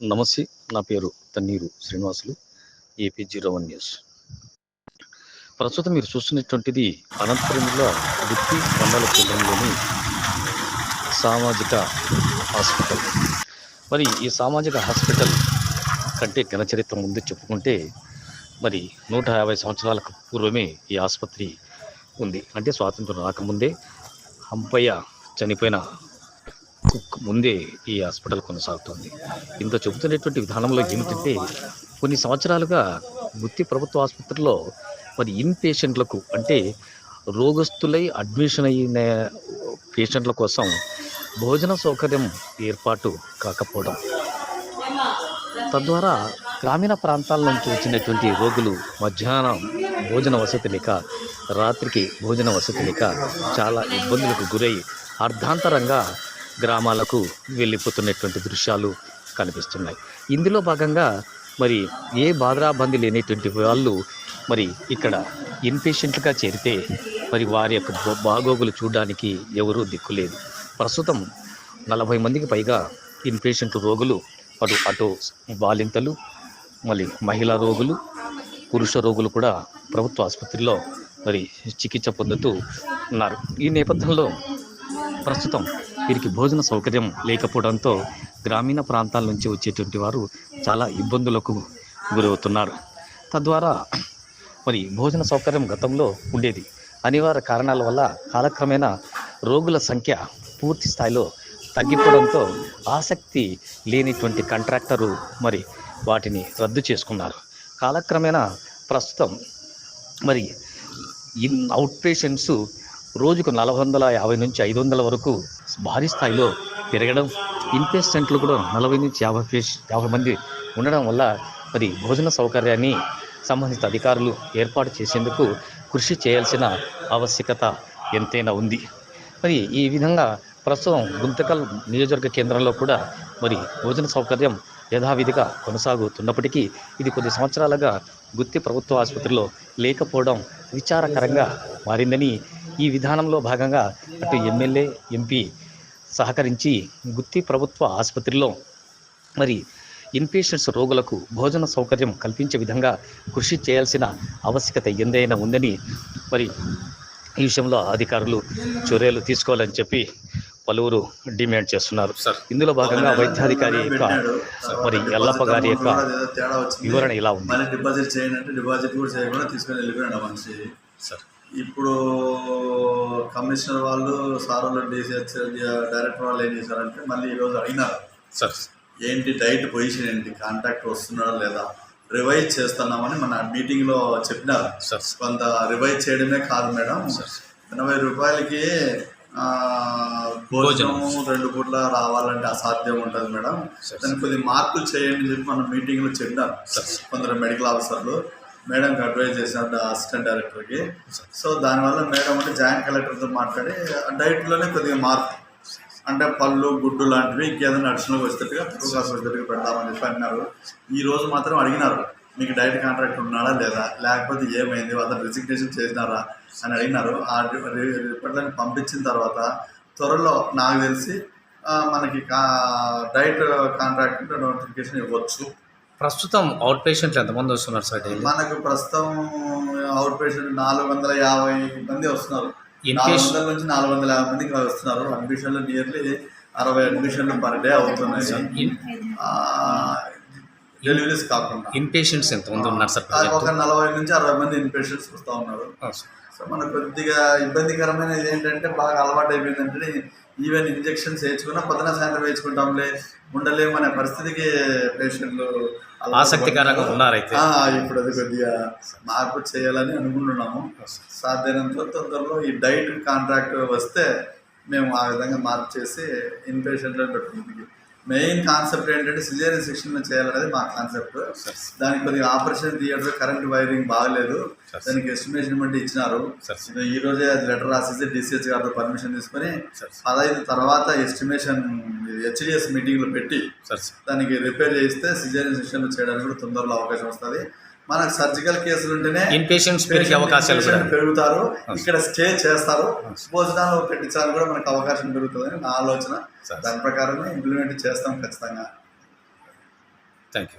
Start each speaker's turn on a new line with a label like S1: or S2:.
S1: నమస్తే నా పేరు Tanneeru Srinivasulu AP zero one news. ప్రస్తుతం మీరు చూస్తున్నటువంటిది అనంతపురం జిల్లా గుత్తి మండల కేంద్రంలోని సామాజిక హాస్పిటల్. మరి ఈ సామాజిక హాస్పిటల్ కంటే ఘన చరిత్ర ముందు చెప్పుకుంటే మరి నూట యాభై సంవత్సరాలకు పూర్వమే ఈ ఆసుపత్రి ఉంది. అంటే స్వాతంత్రం రాకముందే హంపయ్య చనిపోయిన ముందే ఈ హాస్పిటల్ కొనసాగుతుంది. ఇంత చెబుతున్నటువంటి విధానంలో ఏమిటంటే కొన్ని సంవత్సరాలుగా గుత్తి ప్రభుత్వ ఆసుపత్రిలో మరి ఇన్ పేషెంట్లకు అంటే రోగస్తులై అడ్మిషన్ అయిన పేషెంట్ల కోసం భోజన సౌకర్యం ఏర్పాటు కాకపోవడం తద్వారా గ్రామీణ ప్రాంతాల నుంచి వచ్చినటువంటి రోగులు మధ్యాహ్నం భోజన వసతి లేక రాత్రికి భోజన వసతి లేక చాలా ఇబ్బందులకు గురై అర్ధాంతరంగా గ్రామాలకు వెళ్ళిపోతున్నటువంటి దృశ్యాలు కనిపిస్తున్నాయి. ఇందులో భాగంగా మరి ఏ బాధరాబంది లేనటువంటి వాళ్ళు మరి ఇక్కడ ఇన్పేషెంట్గా చేరితే మరి వారి యొక్క బాగోగులు చూడడానికి ఎవరూ దిక్కులేదు ప్రస్తుతం నలభై మందికి పైగా ఇన్పేషెంట్ రోగులు అటు అటు బాలింతలు మళ్ళీ మహిళా రోగులు పురుష రోగులు కూడా ప్రభుత్వ ఆసుపత్రిలో మరి చికిత్స పొందుతూ ఉన్నారు. ఈ నేపథ్యంలో ప్రస్తుతం వీరికి భోజన సౌకర్యం లేకపోవడంతో గ్రామీణ ప్రాంతాల నుంచి వచ్చేటువంటి వారు చాలా ఇబ్బందులకు గురవుతున్నారు. తద్వారా మరి భోజన సౌకర్యం గతంలో ఉండేది. అనివార్య కారణాల వల్ల కాలక్రమేణా రోగుల సంఖ్య పూర్తి స్థాయిలో తగ్గిపోవడంతో ఆసక్తి లేనిటువంటి కాంట్రాక్టరు మరి వాటిని రద్దు చేసుకున్నారు. కాలక్రమేణా ప్రస్తుతం మరి ఇన్ అవుట్ పేషెంట్స్ రోజుకు నలభై వందల యాభై నుంచి ఐదు వందల వరకు భారీ స్థాయిలో పెరగడం ఇన్పెస్టెంట్లు కూడా నలభై నుంచి యాభై యాభై మంది ఉండడం వల్ల మరి భోజన సౌకర్యాన్ని సంబంధిత అధికారులు ఏర్పాటు చేసేందుకు కృషి చేయాల్సిన ఆవశ్యకత ఎంతైనా ఉంది. మరి ఈ విధంగా ప్రస్తుతం గుంతకల్ నియోజకవర్గ కేంద్రంలో కూడా మరి భోజన సౌకర్యం యథావిధిగా కొనసాగుతున్నప్పటికీ ఇది కొద్ది సంవత్సరాలుగా గుత్తి ప్రభుత్వ ఆసుపత్రిలో లేకపోవడం విచారకరంగా మారిందని ఈ విధానంలో భాగంగా అటు ఎమ్మెల్యే ఎంపీ సహకరించి గుత్తి ప్రభుత్వ ఆసుపత్రిలో మరి ఇన్పేషెంట్స్ రోగులకు భోజన సౌకర్యం కల్పించే విధంగా కృషి చేయాల్సిన ఆవశ్యకత ఎంతైనా ఉందని మరి ఈ విషయంలో అధికారులు చర్యలు తీసుకోవాలని చెప్పి పలువురు డిమాండ్ చేస్తున్నారు. ఇందులో భాగంగా వైద్యాధికారి యొక్క మరి ఎల్లప్ప గారి యొక్క వివరణ ఇలా ఉంది?
S2: డిపాజిట్ డిపాజిట్ కూడా చేయకుండా తీసుకొని వెళ్ళిపోయాడు మనిషి.
S3: సార్.
S2: ఇప్పుడు కమిషనర్ వాళ్ళు సార్ వాళ్ళు డిసిహెచ్ డైరెక్టర్ వాళ్ళు ఏం చేశారంటే మళ్ళీ ఈరోజు అడిగినారు.
S3: సార్.
S2: ఏంటి డైట్ పొజిషన్ ఏంటి? కాంటాక్ట్ వస్తున్నాడా లేదా? రివైజ్ చేస్తున్నామని మన మీటింగ్లో చెప్పినారు.
S3: సార్.
S2: కొంత రివైజ్ చేయడమే కాదు మేడం. ఎనభై రూపాయలకి భోజనం రెండు పూట్ల రావాలంటే అసాధ్యం ఉంటుంది మేడం. దానికి కొద్ది మార్పులు చేయండి అని చెప్పి మన మీటింగ్లో చెప్పినారు. కొందరు మెడికల్ ఆఫీసర్లు. మేడంకి అడ్వైజ్ చేశారు అసిస్టెంట్ డైరెక్టర్కి సో దానివల్ల మేడం అంటే జాయింట్ కలెక్టర్తో మాట్లాడి డైట్లోనే కొద్దిగా మార్పు. అంటే పళ్ళు గుడ్డు లాంటివి ఇంకేదైనా అడిషనల్గా వచ్చేటట్టుగా ప్రోగ్రాస్ వచ్చేట్టుగా పెడదామని చెప్పి అన్నారు. ఈ రోజు మాత్రం అడిగినారు మీకు డైట్ కాంట్రాక్ట్ ఉన్నాడా లేదా? లేకపోతే ఏమైంది? వాళ్ళ రిజిగ్నేషన్ చేసినారా? అని అడిగినారు. ఆ రిపోర్ట్లను పంపించిన తర్వాత త్వరలో నాకు తెలిసి మనకి కా డైట్ కాంట్రాక్ట్ నోటిఫికేషన్ ఇవ్వచ్చు.
S3: ప్రస్తుతం అవుట్ పేషెంట్లు ఎంతమంది వస్తున్నారు సార్ డైలీ?
S2: మనకు ప్రస్తుతం అవుట్ పేషెంట్ నాలుగు వందల యాభై మంది వస్తున్నారు.
S3: ఇన్
S2: నాలుగు వందల నుంచి నాలుగు వందల యాభై మందికి వస్తున్నారు. అడ్మిషన్లు నియర్లీ అరవై అడ్మిషన్లు పర్ డే అవుతున్నాయి.
S3: ఇన్
S2: డెలివరీస్ కాకుండా.
S3: ఇన్ పేషెంట్స్ ఎంతమంది ఉన్నారు సార్
S2: ఒక నలభై నుంచి అరవై మంది ఇన్పేషెంట్స్ వస్తూ ఉన్నారు. సో మనకు కొద్దిగా ఇబ్బందికరమైనది ఏంటంటే బాగా అలవాటు అయిపోయిందంటే ఈవెన్ ఇంజెక్షన్స్ వేయించుకున్నా పొద్దున సాయంత్రం వేయించుకుంటాంలే ఉండలేము అనే పరిస్థితికి పేషెంట్లు
S3: ఆసక్తికరంగా. ఉన్నారైతే.
S2: ఇప్పుడు అది కొద్దిగా మార్పు చేయాలని అనుకుంటున్నాము. సాధ్యమైనంత తొందరలో ఈ డైట్ కాంట్రాక్ట్ వస్తే మేము ఆ విధంగా మార్పు చేసి ఇన్ పేషెంట్లను పెట్టుకుంది మెయిన్ కాన్సెప్ట్ ఏంటంటే సిజేరియన్ సెక్షన్ చేయాలనేది మా కాన్సెప్ట్. దానికి కొద్దిగా ఆపరేషన్ థియేటర్ కరెంట్ వైరింగ్ బాగలేదు. దానికి ఎస్టిమేషన్ బట్టి ఇచ్చినారు. ఈ రోజే అది లెటర్ రాసేసి డిసిహెచ్ గారితో పర్మిషన్ తీసుకొని. పదహైదు తర్వాత ఎస్టిమేషన్ హెచ్డిఎస్ మీటింగ్లో పెట్టి దానికి రిపేర్ చేస్తే సిజేరియన్ సెక్షన్ చేయడానికి కూడా తొందరలో అవకాశం వస్తుంది. మనకు సర్జికల్ కేసులు ఉంటేనే
S3: ఇన్ పేషెంట్స్ పెరిగే అవకాశాలు
S2: పెరుగుతారు. ఇక్కడ స్టే చేస్తారు. భోజనాలు పెట్టించాలని కూడా మనకు అవకాశం పెరుగుతుందని నా ఆలోచన. దాని ప్రకారమే ఇంప్లిమెంట్ చేస్తాం ఖచ్చితంగా.
S1: Thank you